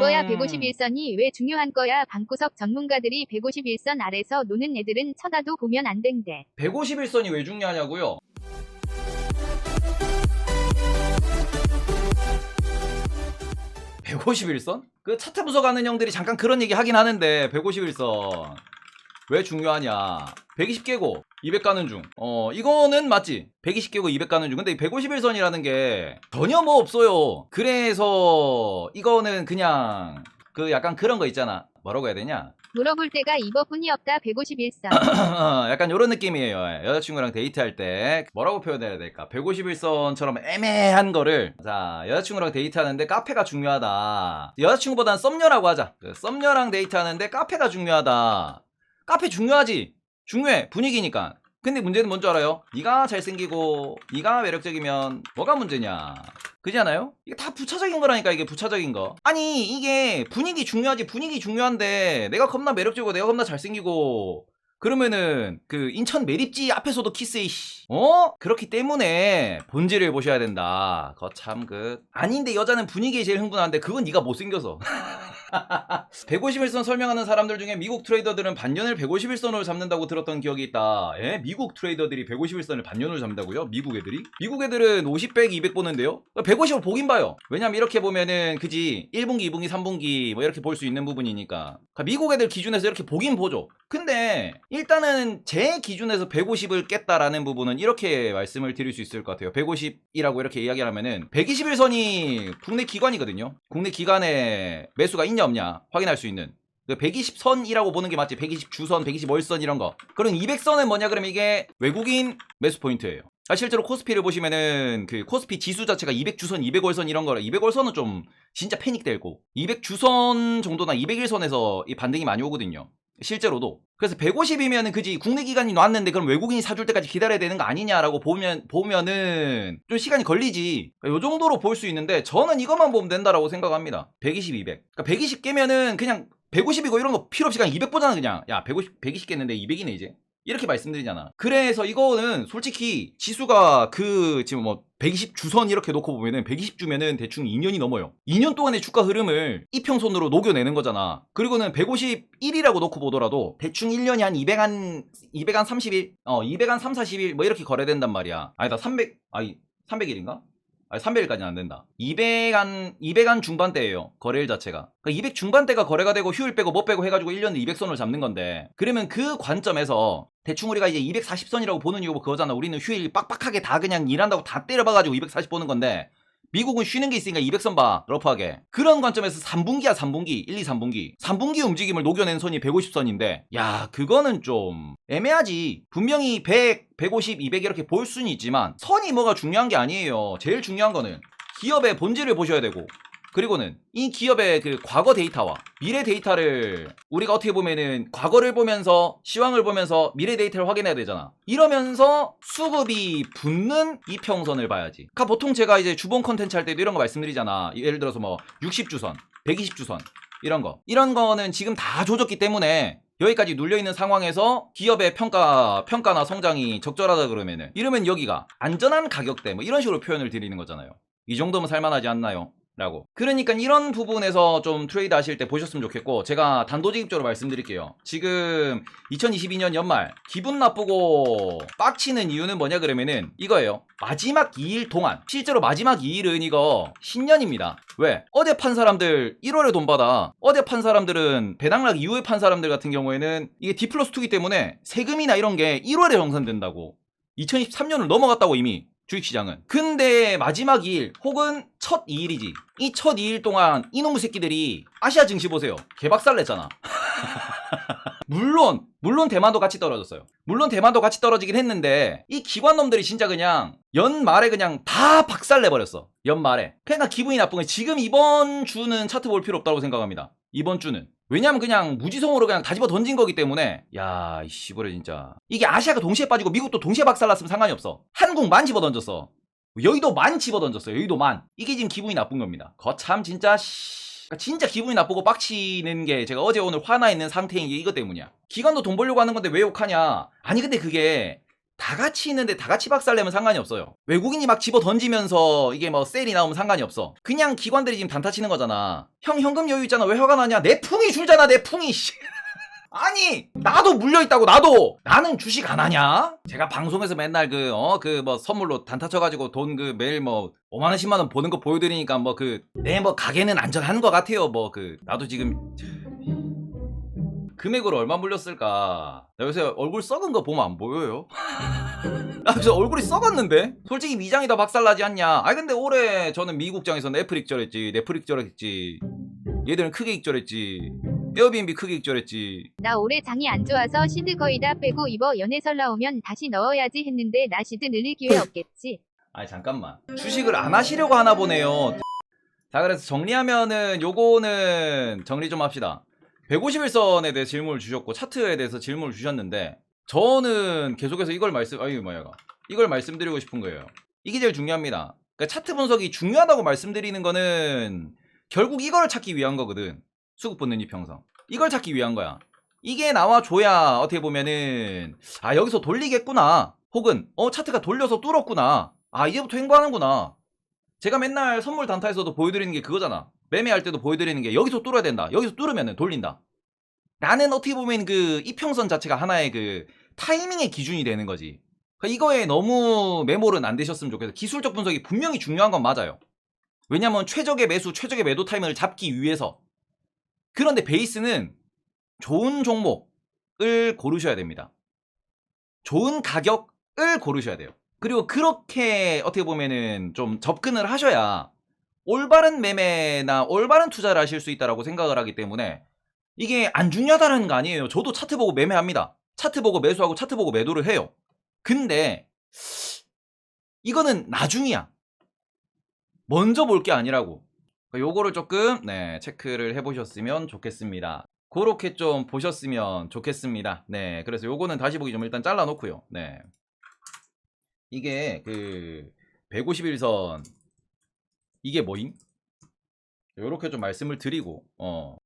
이거야 음. 151선이 왜 중요한 거야 방구석 전문가들이 151선 아래서 노는 애들은 쳐다도 보면 안 된대 151선이 왜 중요하냐고요? (151선) 그 차트 부서 가는 형들이 잠깐 그런 얘기 하긴 하는데 (151선) 왜 중요하냐 120개고 200 가는 중 어 이거는 맞지 120개고 200 가는 중 근데 151선이라는 게 전혀 뭐 없어요 그래서 이거는 그냥 그 약간 그런 거 있잖아 뭐라고 해야 되냐 물어볼 때가 이거뿐이 없다 151선 약간 이런 느낌이에요. 예, 여자친구랑 데이트할 때 뭐라고 표현해야 될까? 151선처럼 애매한 거를 자 여자친구랑 데이트하는데 카페가 중요하다. 여자친구보단 썸녀라고 하자. 그 썸녀랑 데이트하는데 카페가 중요하다. 카페 중요하지. 중요해 분위기니까. 근데 문제는 뭔 줄 알아요? 네가 잘생기고 네가 매력적이면 뭐가 문제냐? 그지 않아요? 이게 다 부차적인 거라니까 이게 부차적인 거. 아니 이게 분위기 중요하지 분위기 중요한데 내가 겁나 매력적이고 내가 겁나 잘생기고 그러면은 그 인천 매립지 앞에서도 키스해 씨. 어? 그렇기 때문에 본질을 보셔야 된다. 거참 그 아닌데 여자는 분위기에 제일 흥분하는데 그건 네가 못생겨서. 151선 설명하는 사람들 중에 미국 트레이더들은 반년을 151선으로 잡는다고 들었던 기억이 있다. 예? 미국 트레이더들이 151선을 반년으로 잡는다고요? 미국 애들이? 미국 애들은 50, 100, 200 보는데요? 150을 보긴 봐요. 왜냐면 이렇게 보면은 그지 1분기, 2분기, 3분기 뭐 이렇게 볼 수 있는 부분이니까. 그러니까 미국 애들 기준에서 이렇게 보긴 보죠. 근데 일단은 제 기준에서 150을 깼다라는 부분은 이렇게 말씀을 드릴 수 있을 것 같아요. 150이라고 이렇게 이야기를 하면은 121선이 국내 기관이거든요. 국내 기관에 매수가 있냐 없냐 확인할 수 있는. 120선이라고 보는 게 맞지. 120주선, 125일선 이런 거. 그럼 200선은 뭐냐 그러면 이게 외국인 매수 포인트예요. 아, 실제로 코스피를 보시면은 그 코스피 지수 자체가 200주선, 200월선 이런 거라 200월선은 좀 진짜 패닉 될고 200주선 정도나 201선에서 이 반등이 많이 오거든요. 실제로도. 그래서 150이면은 그지 국내 기관이 놨는데 그럼 외국인이 사줄 때까지 기다려야 되는 거 아니냐라고 보면 보면은 좀 시간이 걸리지. 요 정도로 볼 수 있는데 저는 이것만 보면 된다라고 생각합니다. 120, 200. 그러니까 120 깨면은 그냥 150이고 이런 거 필요 없이 그냥 200 보잖아 그냥. 야 150, 120 깼는데 200이네 이제. 이렇게 말씀드리잖아. 그래서 이거는 솔직히 지수가 그 지금 뭐 120 주선 이렇게 놓고 보면은 120 주면은 대충 2년이 넘어요. 2년 동안의 주가 흐름을 이평선으로 녹여내는 거잖아. 그리고는 151이라고 놓고 보더라도 대충 1년이 한 200 한 200 한 30일, 어 200 한 3, 40일 뭐 이렇게 거래된단 말이야. 아니다 300 아니 300일인가? 아니 300일까지는 안 된다. 200한 200한 중반대예요. 거래일 자체가. 그러니까 200 중반대가 거래가 되고 휴일 빼고 뭐 빼고 해가지고 1년에 200선을 잡는 건데 그러면 그 관점에서 대충 우리가 이제 240선이라고 보는 이유가 그거잖아. 우리는 휴일 빡빡하게 다 그냥 일한다고 다 때려봐가지고 240 보는 건데 미국은 쉬는 게 있으니까 200선 봐. 러프하게. 그런 관점에서 3분기야 3분기. 1, 2, 3분기. 3분기 움직임을 녹여낸 선이 150선인데 야 그거는 좀 애매하지. 분명히 100, 150, 200 이렇게 볼 수는 있지만 선이 뭐가 중요한 게 아니에요. 제일 중요한 거는 기업의 본질을 보셔야 되고 그리고는 이 기업의 그 과거 데이터와 미래 데이터를 우리가 어떻게 보면은 과거를 보면서 시황을 보면서 미래 데이터를 확인해야 되잖아. 이러면서 수급이 붙는 이평선을 봐야지. 그러니까 보통 제가 이제 주봉 컨텐츠 할 때도 이런 거 말씀드리잖아. 예를 들어서 뭐 60주선, 120주선 이런 거. 이런 거는 지금 다 조졌기 때문에 여기까지 눌려 있는 상황에서 기업의 평가 평가나 성장이 적절하다 그러면은 이러면 여기가 안전한 가격대 뭐 이런 식으로 표현을 드리는 거잖아요. 이 정도면 살만하지 않나요? 라고. 그러니까 이런 부분에서 좀 트레이드 하실 때 보셨으면 좋겠고, 제가 단도직입적으로 말씀드릴게요. 지금 2022년 연말, 기분 나쁘고 빡치는 이유는 뭐냐 그러면은 이거예요. 마지막 2일 동안, 실제로 마지막 2일은 이거 신년입니다. 왜? 어제 판 사람들 1월에 돈 받아. 어제 판 사람들은 배당락 이후에 판 사람들 같은 경우에는 이게 D 플러스 2기 때문에 세금이나 이런 게 1월에 정산된다고. 2023년을 넘어갔다고 이미. 주식시장은. 근데 마지막 2일 혹은 첫 2일이지. 이 첫 2일 동안 이놈의 새끼들이 아시아 증시 보세요. 개박살 냈잖아. 물론 물론 대만도 같이 떨어졌어요. 물론 대만도 같이 떨어지긴 했는데 이 기관놈들이 진짜 그냥 연말에 그냥 다 박살 내버렸어. 연말에. 그러니까 기분이 나쁜 게 지금 이번 주는 차트 볼 필요 없다고 생각합니다. 이번 주는. 왜냐면 그냥 무지성으로 그냥 다 집어 던진 거기 때문에. 야 이씨부래 진짜. 이게 아시아가 동시에 빠지고 미국도 동시에 박살났으면 상관이 없어. 한국만 집어 던졌어. 여의도 만 집어 던졌어 여의도 만. 이게 지금 기분이 나쁜 겁니다. 거참 진짜 씨. 그러니까 진짜 기분이 나쁘고 빡치는 게 제가 어제 오늘 화나 있는 상태인 게 이것 때문이야. 기관도 돈 벌려고 하는 건데 왜 욕하냐. 아니 근데 그게 다 같이 있는데 다 같이 박살내면 상관이 없어요. 외국인이 막 집어 던지면서 이게 뭐 셀이 나오면 상관이 없어. 그냥 기관들이 지금 단타 치는 거잖아. 형 현금 여유 있잖아. 왜 화가 나냐? 내 풍이 줄잖아. 내 풍이. 씨. 아니 나도 물려 있다고 나도 나는 주식 안 하냐? 제가 방송에서 맨날 그 어 그 뭐 선물로 단타 쳐가지고 돈 그 매일 뭐 5만 원 10만 원 버는 거 보여드리니까 뭐 그내뭐 가게는 안전한 것 같아요. 뭐 그 나도 지금 금액으로 얼마 물렸을까? 나 요새 얼굴 썩은 거 보면 안 보여요? 나 요새 얼굴이 썩었는데? 솔직히 미장이 더 박살나지 않냐? 아니 근데 올해 저는 미국장에서 애플 익절했지 넷플 익절했지 얘들은 크게 익절했지 에어비앤비 크게 익절했지 나 올해 장이 안 좋아서 시드 거의 다 빼고 이버 연애설 나오면 다시 넣어야지 했는데 나 시드 늘릴 기회 없겠지. 아니 잠깐만 주식을 안 하시려고 하나 보네요 자 그래서 정리하면은 요거는 정리 좀 합시다 151선에 대해 질문을 주셨고 차트에 대해서 질문을 주셨는데 저는 계속해서 이걸 말씀 아유 뭐야 이걸 말씀드리고 싶은 거예요. 이게 제일 중요합니다. 그러니까 차트 분석이 중요하다고 말씀드리는 거는 결국 이걸 찾기 위한 거거든. 수급 붙는 이평선 이걸 찾기 위한 거야. 이게 나와줘야 어떻게 보면은 아 여기서 돌리겠구나. 혹은 어 차트가 돌려서 뚫었구나. 아 이제부터 행보하는구나. 제가 맨날 선물 단타에서도 보여드리는 게 그거잖아 매매할 때도 보여드리는 게 여기서 뚫어야 된다. 여기서 뚫으면 돌린다. 라는 어떻게 보면 그 이평선 자체가 하나의 그 타이밍의 기준이 되는 거지. 그러니까 이거에 너무 매몰은 안 되셨으면 좋겠어 기술적 분석이 분명히 중요한 건 맞아요. 왜냐면 최적의 매수 최적의 매도 타이밍을 잡기 위해서. 그런데 베이스는 좋은 종목을 고르셔야 됩니다. 좋은 가격을 고르셔야 돼요. 그리고 그렇게 어떻게 보면은 좀 접근을 하셔야 올바른 매매나 올바른 투자를 하실 수 있다라고 생각을 하기 때문에 이게 안 중요하다는 거 아니에요. 저도 차트 보고 매매합니다. 차트 보고 매수하고 차트 보고 매도를 해요. 근데 이거는 나중이야. 먼저 볼 게 아니라고. 그러니까 요거를 조금 네, 체크를 해보셨으면 좋겠습니다. 그렇게 좀 보셨으면 좋겠습니다. 네, 그래서 요거는 다시 보기 좀 일단 잘라놓고요. 네, 이게 그 151선 이게 뭐임? 요렇게 좀 말씀을 드리고 어